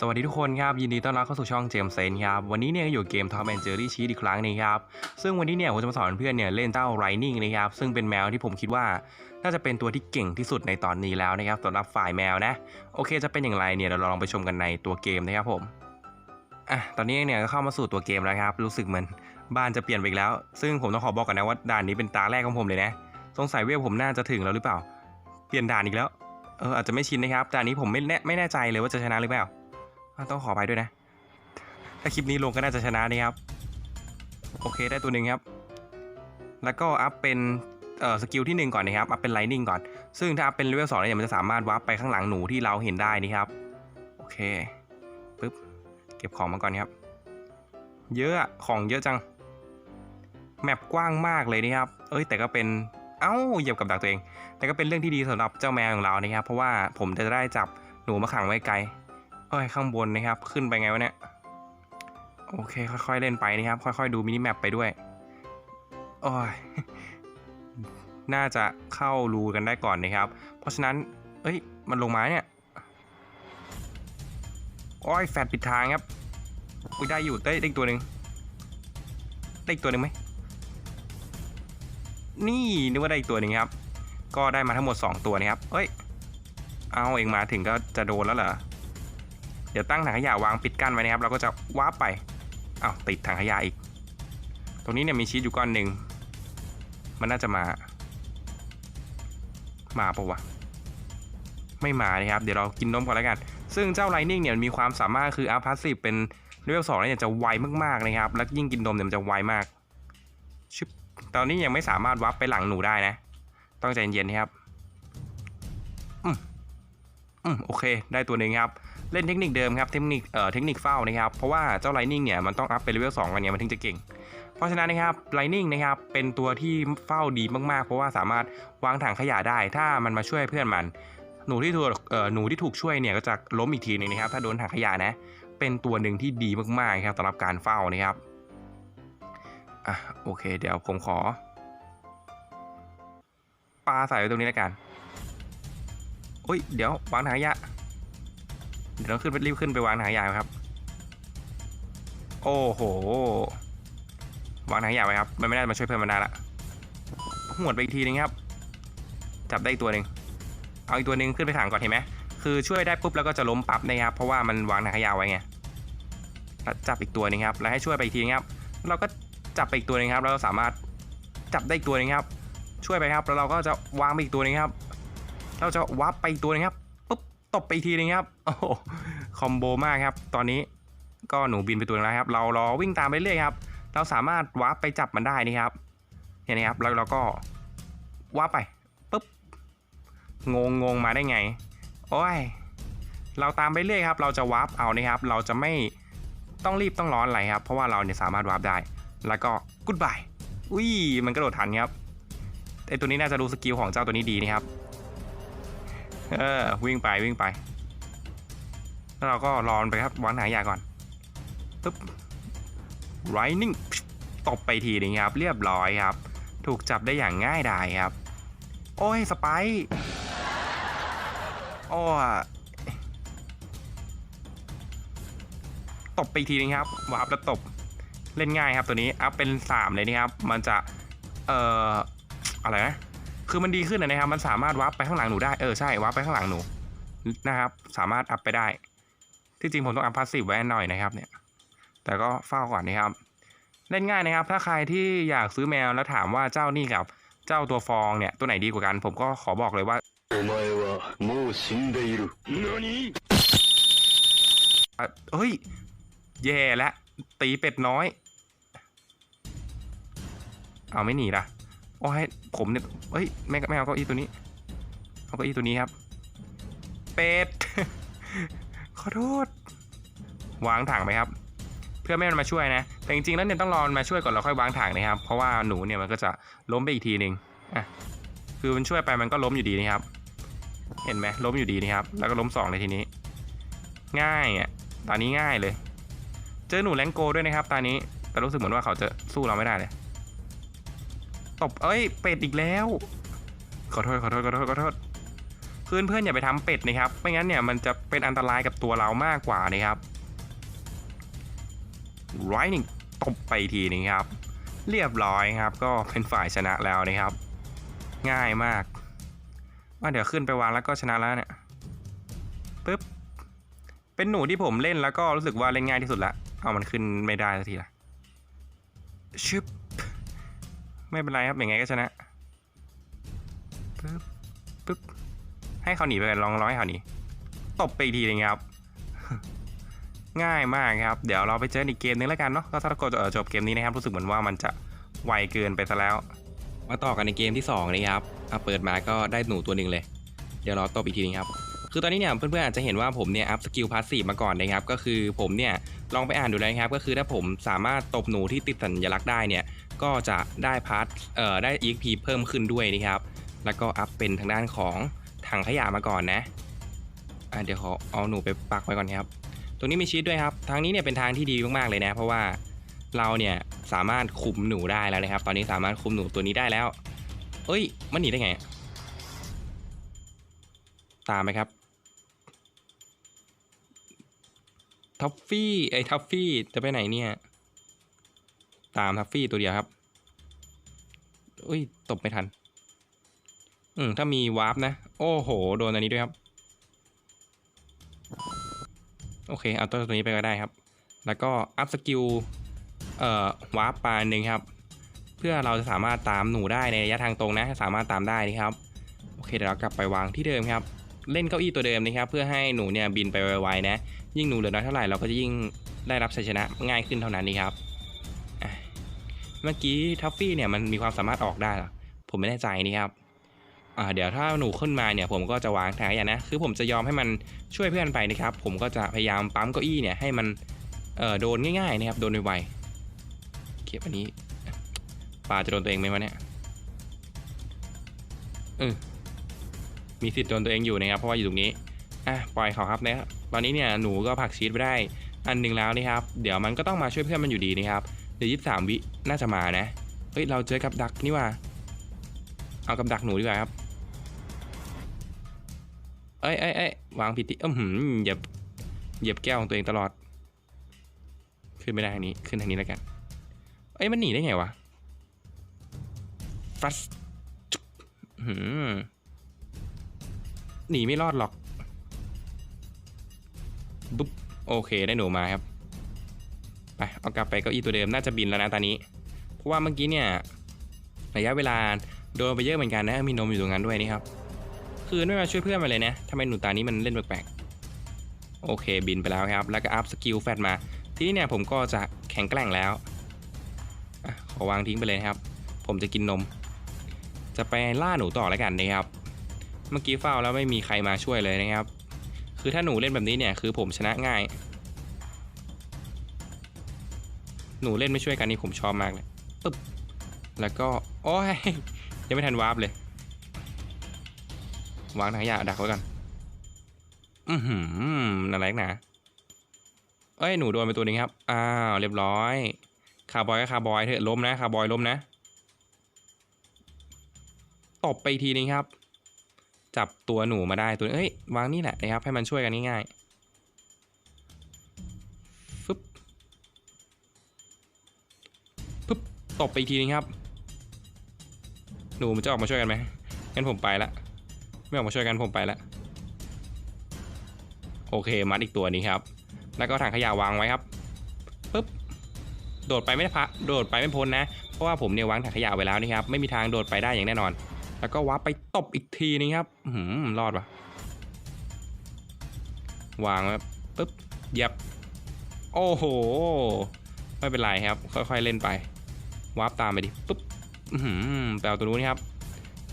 สวัสดีทุกคนครับ ยินดีต้อนรับเข้าสู่ช่องเจมส์เซนครับ วันนี้เนี่ยก็อยู่เกม Tom and Jerry Cheat อีกครั้งนึงครับ ซึ่งวันนี้เนี่ยผมจะมาสอนเพื่อนเนี่ยเล่นเจ้า Lightning นะครับ ซึ่งเป็นแมวที่ผมคิดว่า น่าจะเป็นตัวที่เก่งที่สุดในตอนนี้แล้วนะครับสำหรับฝ่ายแมวนะ โอเคจะเป็นอย่างไรเนี่ยเราลองไปชมกันในตัวเกมนะครับผมอะตอนนี้เนี่ยก็เข้ามาสู่ตัวเกมแล้วครับ รู้สึกเหมือนบ้านจะเปลี่ยนไปอีกแล้ว ซึ่งผมต้องขอบอกกันนะว่าด่านนี้เป็นตาแรกของผมเลยนะ สงสัยเวลผมน่าจะถึงแล้วหรือเปล่า เปลี่ยนด่านอีกแล้ว เอออาจจะไม่ชินนะครับด่านนี้ผมไม่แน่ไม่แน่ใจเลยว่าจะชนะหรือเปล่า ต้องขอไปด้วยนะ ถ้าคลิปนี้ลงก็น่าจะชนะนะครับ โอเคได้ตัวหนึ่งครับ แล้วก็อัพเป็นเอ่อสกิลที่หนึ่งก่อนนะครับอัพเป็นไลนิ่งก่อน ซึ่งถ้าอัพเป็นเลเวลสองเนี่ยมันจะสามารถวาร์ปไปข้างหลังหนูที่เราเห็นได้นี่ครับ โอเคปึ๊บเก็บของมาก่อนครับ เยอะอะของเยอะจัง แมปกว้างมากเลยนะครับ เอ้ยแต่ก็เป็นเอ้าเหยียบกับดักตัวเอง แต่ก็เป็นเรื่องที่ดีสำหรับเจ้าแมวของเรานะครับ เพราะว่าผมจะได้จับหนูมาขังไว้ไกล เอ้ยข้างบนนะครับ ขึ้นไปไงวะเนี่ย โอเค ค่อยๆเล่นไปนะครับ ค่อยๆดูมินิแมปไปด้วยโอ้ยน่าจะเข้ารูกันได้ก่อนนะครับ เพราะฉะนั้น เอ้ย มันลงมาเนี่ย โอ้ย แฟดปิดทางครับอุยได้อยู่ได้ได้ตัวหนึ่งได้อีกตัวหนึ่งไหม นี่นึกว่าได้อีกตัวหนึ่งครับ ก็ได้มาทั้งหมด 2 ตัวนะครับ เอ้ย เอาเองมาถึงก็จะโดนแล้วเหรอ ดี๋ยวตั้งถังขยะวางปิดกั้นไว้นะครับเราก็จะวาร์ปไปอ้าวติดถังขยะอีก ตรงนี้เนี่ยมีชีสอยู่ก้อนหนึ่งมันน่าจะมา มาปะวะไม่มานะครับ เดี๋ยวเรากินนมก่อนแล้วกัน ซึ่งเจ้าไลนิ่งเนี่ยมันมีความสามารถคืออัพพาสซีฟเป็นเลเวลสองเนี่ยจะไวมากๆนะครับ แล้วยิ่งกินนมเนี่ยมันจะไวมากชึบตอนนี้ยังไม่สามารถวับไปหลังหนูได้นะ ต้องใจเย็นๆนะครับ อืมอืมโอเค ได้ตัวหนึ่งครับ เล่นเทคนิคเดิมครับเทคนิคเอ่อเทคนิคเฝ้านะครับเพราะว่าเจ้าไลนิ่งเนี่ยมันต้องอัพไปเลเวล2กันเนี่ยมันถึงจะเก่ง เพราะฉะนั้นนะครับไลนิ่งนะครับเป็นตัวที่เฝ้าดีมากๆ เพราะว่าสามารถวางถังขยะได้ ถ้ามันมาช่วยเพื่อนมัน หนูที่ถูกเอ่อหนูที่ถูกช่วยเนี่ยก็จะล้มอีกทีหนึงนะครับ ถ้าโดนถังขยะนะเป็นตัวหนึ่งที่ดีมากๆครับสำหรับการเฝ้านะครับอะโอเค เดี๋ยวผมขอปลาใส่ไว้ตรงนี้แล้วกันอุ้ยเดี๋ยววางถังขยะ ดี๋ยวต้องขึ้นไปรีบขึ้นไปวางถังขยะครับ โอ้โห วางถังขยะไว้ครับ มันไม่ได้มาช่วยเพื่อนมันได้ละหวดไปอีกทีนึงครับ จับได้อีกตัวหนึ่งเอาอีกตัวหนึ่งขึ้นไปถังก่อนเห็นไหมคือช่วยได้ปุ๊บแล้วก็จะล้มปั๊บนะครับ เพราะว่ามันวางถังขยะไว้ไงแล้วจับอีกตัวหนึงครับ แล้วให้ช่วยไปอีกทีนึงครับ เราก็จับไปอีกตัวหนึงครับแล้วเราสามารถจับได้อีกตัวหนึงครับ ช่วยไปครับ แล้วเราก็จะวางไปอีกตัวหนึงครับ เราจะวับไปอีกตัวหนึงครับ ตบไปอีกทีนึงครับโอ้โหคอมโบมากครับ ตอนนี้ก็หนูบินไปตัวนึงแล้วครับ เรารอวิ่งตามไปเรื่อยครับ เราสามารถวาร์ปไปจับมันได้นี่ครับเห็นไหมครับแล้วเราก็วาร์ปไปปุ๊บงงงงมาได้ไงโอ้ยเราตามไปเรื่อยครับ เราจะวาร์ปเอานะครับ เราจะไม่ต้องรีบต้องร้อนอะไรครับ เพราะว่าเราเนี่ยสามารถวาร์ปได้ แล้วก็กุดบายอุ้ยมันกระโดดทันครับไอตัวนี้น่าจะรู้สกิลของเจ้าตัวนี้ดีนะครับ เออวิ่งไปวิ่งไป แล้วเราก็รอนไปครับวางหายาก่อนปึ๊บ Lightning ตบไปทีนึงครับ เรียบร้อยครับ ถูกจับได้อย่างง่ายดายครับ โอ้ยสไปร์โอ้ตบไปทีนึงครับวาร์ปแล้วตบเล่นง่ายครับตัวนี้อัพเป็น 3 เลยนะครับ มันจะ เอ่อ อะไรนะ คือมันดีขึ้นนะครับ มันสามารถวับไปข้างหลังหนูได้ เออใช่วับไปข้างหลังหนูนะครับ สามารถอัพไปได้ ที่จริงผมต้องอัพพาสซีฟไว้หน่อยนะครับ เนี่ย แต่ก็เฝ้าก่อนนะครับ เล่นง่ายนะครับ ถ้าใครที่อยากซื้อแมวแล้วถามว่าเจ้านี่กับเจ้าตัวฟองเนี่ยตัวไหนดีกว่ากัน ผมก็ขอบอกเลยว่าเฮ้ย แย่และตีเป็ดน้อย เอาไม่หนีละ โอ้ยผมเนี่ยเฮ้ยไม่ไม่เอาเก้าอี้ตัวนี้เอาเก้าอี้ตัวนี้ครับ เป็ด ขอโทษ วางถังไปครับ เพื่อไม่ให้มันมาช่วยนะ แต่จริงๆแล้วเนี่ยต้องรอมันมาช่วยก่อนแล้วค่อยวางถังนะครับ เพราะว่าหนูเนี่ยมันก็จะล้มไปอีกทีหนึ่งอะคือมันช่วยไปมันก็ล้มอยู่ดีนะครับ เห็นไหมล้มอยู่ดีนะครับ แล้วก็ล้มสองเลยทีนี้ ง่ายอะ ตอนนี้ง่ายเลย เจอหนูแรงโกด้วยนะครับ ตอนนี้ แต่รู้สึกเหมือนว่าเขาจะสู้เราไม่ได้เลย ตบเอ้ยเป็ดอีกแล้ว ขอโทษขอโทษขอโทษขอโทษเพื่อนเพื่อนอย่าไปทำเป็ดนะครับ ไม่งั้นเนี่ยมันจะเป็นอันตรายกับตัวเรามากกว่านะครับไรนิ่งตบไปทีนึงครับ เรียบร้อยครับ ก็เป็นฝ่ายชนะแล้วนะครับ ง่ายมาก ว่าเดี๋ยวขึ้นไปวางแล้วก็ชนะแล้วเนี่ยปึ๊บเป็นหนูที่ผมเล่นแล้วก็รู้สึกว่าเล่นง่ายที่สุดละเอามันขึ้นไม่ได้สักทีละชึบ ไม่เป็นไรครับอย่างไงก็ชนะปึ๊บปึ๊บให้เขาหนีไปกันลองร้อยเขาหนีตบไปอีกทีนึงครับ ง่ายมากครับ เดี๋ยวเราไปเจออีกเกมนึงแล้วกันเนาะก็ถ้าเรากดจบเกมนี้นะครับรู้สึกเหมือนว่ามันจะไวเกินไปซะแล้ว มาต่อกันในเกมที่2นะครับเอาเปิดมาก็ได้หนูตัวหนึ่งเลย เดี๋ยวเราตบอีกทีนึงครับ คือตอนนี้เนี่ยเพื่อนๆอาจจะเห็นว่าผมเนี่ยอัพสกิลพาสซีฟมาก่อนนะครับก็คือผมเนี่ยลองไปอ่านดูแล้วนะครับก็คือถ้าผมสามารถตบหนูที่ติดสัญลักษณ์ได้เนี่ยก็จะได้พาร์ทเอ่อได้ EXP เพิ่มขึ้นด้วยนะครับแล้วก็อัพเป็นทางด้านของถังขยะมาก่อนนะอะเดี๋ยวขอเอาหนูไปปักไว้ก่อนครับตรงนี้มีชีตด้วยครับทางนี้เนี่ยเป็นทางที่ดีมากๆเลยนะ เพราะว่าเราเนี่ยสามารถคุมหนูได้แล้วนะครับ ตอนนี้สามารถคุมหนูตัวนี้ได้แล้ว เอ้ย มันหนีได้ไง ตามไหมครับ ทัฟฟี่ไอ้ทัฟฟี่จะไปไหนเนี่ย ตามทัฟฟี่ตัวเดียวครับอุ้ยตบไม่ทัน อืมถ้ามีวาร์ปนะ โอ้โห โดนอันนี้ด้วยครับ โอเค เอาตัวตัวนี้ไปก็ได้ครับ แล้วก็อัพสกิลเอ่อวาร์ปปาหนึ่งครับ เพื่อเราจะสามารถตามหนูได้ในระยะทางตรงนะ สามารถตามได้นะครับ โอเคเดี๋ยวเรากลับไปวางที่เดิมครับ เล่นเก้าอี้ตัวเดิมนะครับ เพื่อให้หนูเนี่ยบินไปไวๆนะ ยิ่งหนูเหลือน้อยเท่าไหร่เราก็จะยิ่งได้รับชัยชนะง่ายขึ้นเท่านั้นนี่ครับเมื่อกี้ทัฟฟี่เนี่ยมันมีความสามารถออกได้หรอผมไม่แน่ใจนี่ครับอ่าเดี๋ยวถ้าหนูขึ้นมาเนี่ยผมก็จะวางแทนอย่างนะคือผมจะยอมให้มันช่วยเพื่อนไปนะครับ ผมก็จะพยายามปั๊มเก้าอี้เนี่ยให้มันเอ่อโดนง่ายๆนะครับโดนไวๆเก็บอันนี้ปลาจะโดนตัวเองไหมวะเนี่ยเออมีสิทธิ์โดนตัวเองอยู่นะครับเพราะว่าอยู่ตรงนี้อะปล่อยเขาครับนะ ตอนนี้เนี่ยหนูก็ผักชีสไปได้อันหนึ่งแล้วนะครับ เดี๋ยวมันก็ต้องมาช่วยเพื่อนมันอยู่ดีนะครับเดี๋ยวยี่สามวิน่าจะมานะเฮ้ยเราเจอกับดักนี่ว่า เอากับดักหนูดีกว่าครับเอ้ยเอ้ยเอ้ยวางผิดที่อือหือเหยียบเหยียบแก้วของตัวเองตลอด ขึ้นไม่ได้ทางนี้ขึ้นทางนี้แล้วกันเอ้ยมันหนีได้ไงวะฟัสจุ๊บหืมหนีไม่รอดหรอก บุ๊บโอเคได้หนูมาครับไปเอากลับไปเก้าอี้ตัวเดิมน่าจะบินแล้วนะตอนนี้ เพราะว่าเมื่อกี้เนี่ยระยะเวลาโดนไปเยอะเหมือนกันนะมีนมอยู่ตรงนั้นด้วยนี่ครับ คือไม่มาช่วยเพื่อนมาเลยนะทำไมหนูตานี้มันเล่นแปลกๆโอเคบินไปแล้วครับ แล้วก็อัพสกิลแฟตมา ทีนี้เนี่ยผมก็จะแข็งแกร่งแล้วอขอวางทิ้งไปเลยครับ ผมจะกินนม จะไปล่าหนูต่อแล้วกันนะครับ เมื่อกี้เฝ้าแล้วไม่มีใครมาช่วยเลยนะครับ คือถ้าหนูเล่นแบบนี้เนี่ยคือผมชนะง่าย หนูเล่นไม่ช่วยกันนี่ผมชอบมากเลยปึ๊บแล้วก็โอ้ยยังไม่ทันวาร์ปเลยวางถังขยะดักไว้ก่อนอือหืออะไรนักหนาเอ้ยหนูโดนไปตัวหนึงครับ อ้าวเรียบร้อยคาร์บอยก็คาร์บอยเถอะล้มนะคาร์บอยล้มนะ ตบไปอีกทีนึงครับ จับตัวหนูมาได้ตัวเอ้ยวางนี่แหละนะครับให้มันช่วยกันง่ายๆฟึบปึ๊บตบไปอีกทีนึงครับ หนูมันจะออกมาช่วยกันไหมงั้นผมไปละไม่ออกมาช่วยกันผมไปละโอเคมัดอีกตัวนี้ครับ แล้วก็ถังขยะวางไว้ครับปึ๊บโดดไปไม่พะโดดไปไม่พ้นนะ เพราะว่าผมเนี่ยวางถังขยะไว้แล้วนี่ครับ ไม่มีทางโดดไปได้อย่างแน่นอน แล้วก็วับไปตบอีกทีนึงครับหืมรอดปะวางไว้ปึ๊บเยับ โอ้โห ไม่เป็นไรครับ ค่อยๆเล่นไปวาร์ปตามไปดิปึ๊บหือแปลตัวนู้นครับ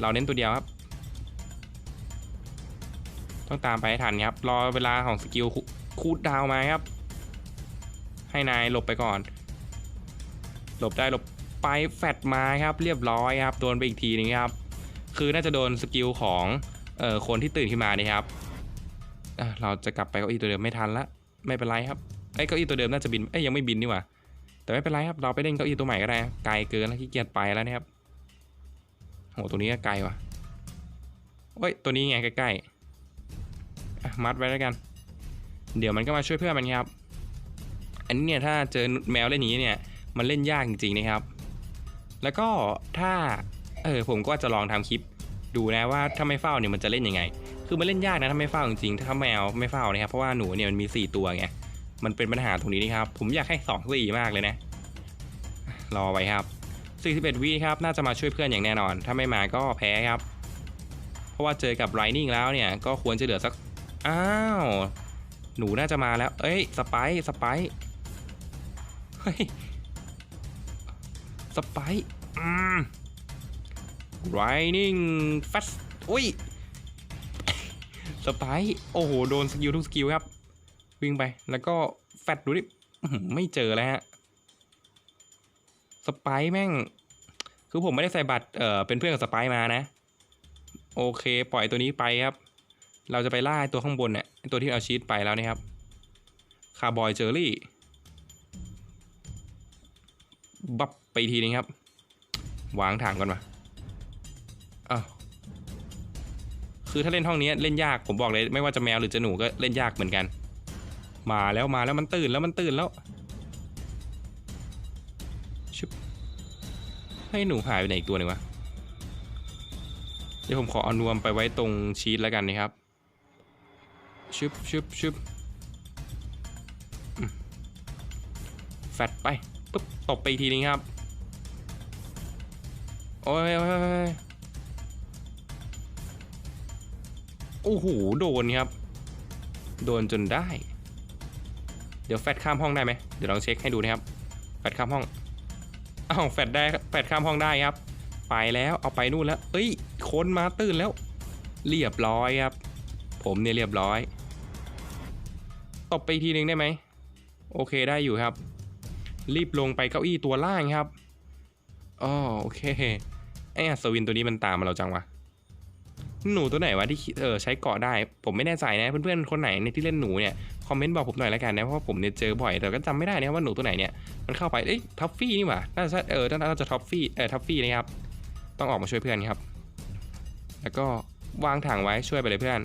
เราเน้นตัวเดียวครับ ต้องตามไปให้ทันครับ รอเวลาของสกิลคูดดาวมาครับ ให้นายหลบไปก่อน หลบได้หลบไปแฟดมาครับ เรียบร้อยครับโดนไปอีกทีนึงครับ คือน่าจะโดนสกิลของเอ่อคนที่ตื่นขึ้นมานี่ครับเราจะกลับไปเก้าอี้ตัวเดิมไม่ทันละไม่เป็นไรครับไอ้เก้าอี้ตัวเดิมน่าจะบินเอ้ยยังไม่บินนี่หว่าแต่ไม่เป็นไรครับเราไปเล่นเก้าอี้ตัวใหม่ก็ได้ไกลเกินแล้วขี้เกียจไปแล้วนะครับโหตัวนี้ก็ไกลว่ะโอ้ยตัวนี้ไงใกล้อะมัดไว้แล้วกัน เดี๋ยวมันก็มาช่วยเพื่อนมันครับ อันนี้เนี่ยถ้าเจอแมวเล่นอย่างนี้เนี่ยมันเล่นยากจริงๆนะครับ แล้วก็ถ้า เออผมก็จะลองทำคลิปดูนะว่าถ้าไม่เฝ้าเนี่ยมันจะเล่นยังไง คือมันเล่นยากนะถ้าไม่เฝ้าจริงๆถ้าแมวไม่เฝ้านะครับเพราะว่าหนูเนี่ยมันมี 4 ตัวไงมันเป็นปัญหาตรงนี้นะครับ ผมอยากให้2 4มากเลยนะ รอไว้ครับ41วิครับน่าจะมาช่วยเพื่อนอย่างแน่นอน ถ้าไม่มาก็แพ้ครับ เพราะว่าเจอกับไรนิ่งแล้วเนี่ยก็ควรจะเหลือสักอ้าวหนูน่าจะมาแล้ว เอ้ยสไปสไปเฮ้ยสไปอืม Lightning Fast อุ้ยสไปซ์โอ้โห โดนสกิลทุกสกิลครับ วิ่งไปแล้วก็แฟดดูดิไม่เจอแล้วฮะสไปซ์แม่ง คือผมไม่ได้ใส่บัตรเอ่อเป็นเพื่อนกับสไปซ์มานะ โอเค ปล่อยตัวนี้ไปครับ เราจะไปล่าตัวข้างบนเนี่ยตัวที่เอาชีตไปแล้วนะครับคาร์บอยเจอรี่บับไปทีนึงครับ วางถังก่อนมา คือถ้าเล่นห้องนี้เล่นยากผมบอกเลยไม่ว่าจะแมวหรือจะหนูก็เล่นยากเหมือนกัน มาแล้วมาแล้วมันตื่นแล้วมันตื่นแล้วชุบให้หนูหายไปไหนอีกตัวหนึ่งวะเดี๋ยวผมขอเอานวมไปไว้ตรงชีตแล้วกันนะครับชึบชึบชึบแฟดไปปุ๊บตบไปอีกทีนึงครับ โอ้ยโอ้ย โอ้โหโดนครับ โดนจนได้ เดี๋ยวแฟดข้ามห้องได้ไหมเดี๋ยวลองเช็คให้ดูนะครับแฟดข้ามห้องอ้าวแฟดได้แฟดข้ามห้องได้ครับ ไปแล้วเอาไปนู่นแล้ว เอ้ยคนมาตื่นแล้ว เรียบร้อยครับ ผมเนี่ยเรียบร้อยตบไปอีกทีหนึ่งได้ไหมโอเคได้อยู่ครับ รีบลงไปเก้าอี้ตัวล่างครับอ๋อโอเคไอ้อัศวินตัวนี้มันตามมาเราจังวะ หนูตัวไหนวะที่เออใช้เกาะได้ ผมไม่แน่ใจนะ เพื่อนๆคนไหนเนี่ยที่เล่นหนูเนี่ยคอมเมนต์บอกผมหน่อยแล้วกันนะเพราะผมเนี่ยเจอบ่อยแต่ก็จำไม่ได้นะว่าหนูตัวไหนเนี่ยมันเข้าไปเอ้ยท็อฟฟี่นี่หว่าน่าจะเออน่าจะท็อฟฟี่เออท็อฟฟี่นะครับต้องออกมาช่วยเพื่อนครับ แล้วก็วางถังไว้ช่วยไปเลยเพื่อน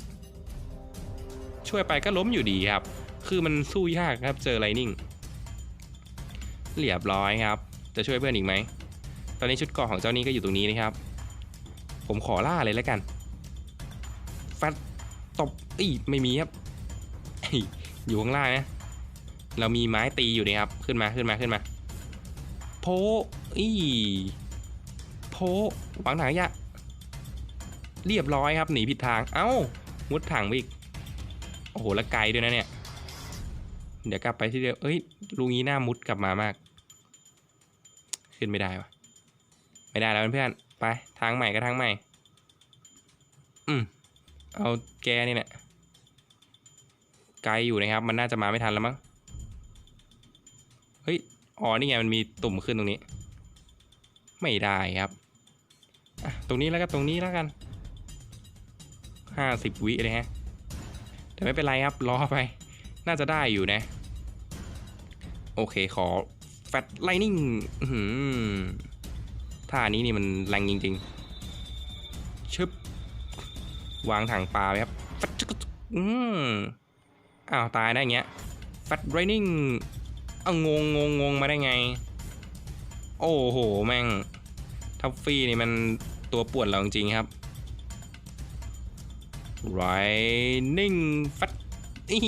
ช่วยไปก็ล้มอยู่ดีครับ คือมันสู้ยากครับเจอไลนิ่งเรียบร้อยครับ จะช่วยเพื่อนอีกไหมตอนนี้ชุดเกาะของเจ้านี้ก็อยู่ตรงนี้นะครับ ผมขอล่าเลยแล้วกัน ฟดตบอีไม่มีครับอยู่ข้างล่างนะ เรามีไม้ตีอยู่นะครับ ขึ้นมาขึ้นมาขึ้นมา โพอีโพวางถังยะ เรียบร้อยครับหนีผิดทาง เอ้ามุดถังไปอีก โอ้โหแล้วไกลด้วยนะเนี่ย เดี๋ยวกลับไปที่เดิมเอ้ยลุงนี้หน้ามุดกลับมามาก ขึ้นไม่ได้วะไม่ได้แล้วเพื่อนๆไปทางใหม่ก็ทางใหม่ อืม เอาแกนี่แหละไกลอยู่นะครับ มันน่าจะมาไม่ทันแล้วมั้งเฮ้ยอ๋อนี่ไงมันมีตุ่มขึ้นตรงนี้ ไม่ได้ครับตรงนี้แล้วก็ตรงนี้แล้วกันห้าสิบวิเลยฮะแต่ไม่เป็นไรครับรอไป น่าจะได้อยู่นะ โอเคขอแฟตไลนิ่งท่านี้นี่มันแรงจริงๆชึบ วางถังปลาไปครับอืมอ้าวตายได้ย่างเงี้ยแฟตไลนิ่งเอางงงงงงมาได้ไง โอ้โห แม่ง ทัฟฟี่นี่มันตัวปวดเราจริงครับ Lightning Fat อี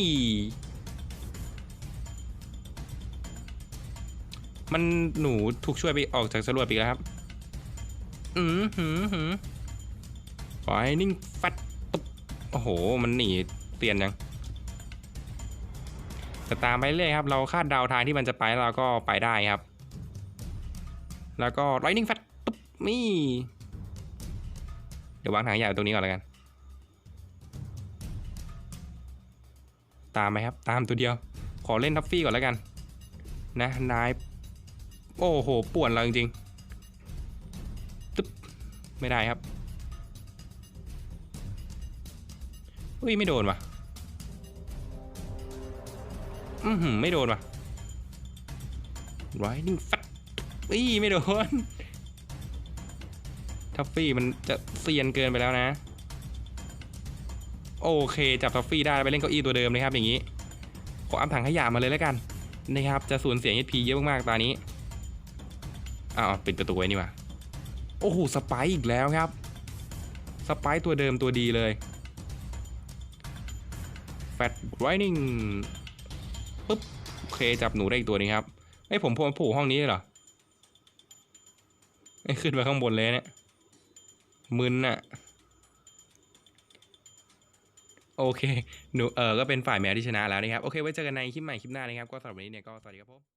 มันหนูถูกช่วยไปออกจากสรวดไปแล้วครับ อืมหืมหืม Lightning Fat ตุ๊บ โอ้โห มันหนีเปลี่ยนยังแต่ตามไปเรื่อยครับ เราคาดเดาทางที่มันจะไปเราก็ไปได้ครับ แล้วก็ Lightning Fat ตุ๊บนี่เดี๋ยววางทางใหญ่ตรงนี้ก่อนแล้วกัน ตามไหมครับ ตามตัวเดียว ขอเล่นทัฟฟี่ก่อนแล้วกัน นะนาย โอ้โหป่วนเราจริงๆ ตึ๊บ ไม่ได้ครับ อุ้ยไม่โดนว่ะ อือหือไม่โดนว่ะ Riding Fat อุ้ยไม่โดน ทัฟฟี่มันจะเซียนเกินไปแล้วนะ โอเคจับท็อฟฟี่ได้ไปเล่นเก้าอี้ตัวเดิมเลยครับอย่างนี้ ขออัพถังขยะมาเลยแล้วกันนะครับจะสูญเสีย HP เยอะมากๆตอนนี้อ้าวปิดประตูไว้นี่ว่าโอ้โหสไปอีกแล้วครับ สไปตัวเดิมตัวดีเลย ฟตไรนิ่งปุ๊บโอเคจับหนูได้อีกตัวนึงครับไอ้ผมพอผูกห้องนี้เลยเหรอไอขึ้นไปข้างบนเลยเนี่ยมึนอะโอเคหนูเออก็เป็นฝ่ายแมวที่ชนะแล้วนะครับ โอเค ไว้เจอกันในคลิปใหม่คลิปหน้านะครับ ก็สำหรับวันนี้เนี่ยก็สวัสดีครับผม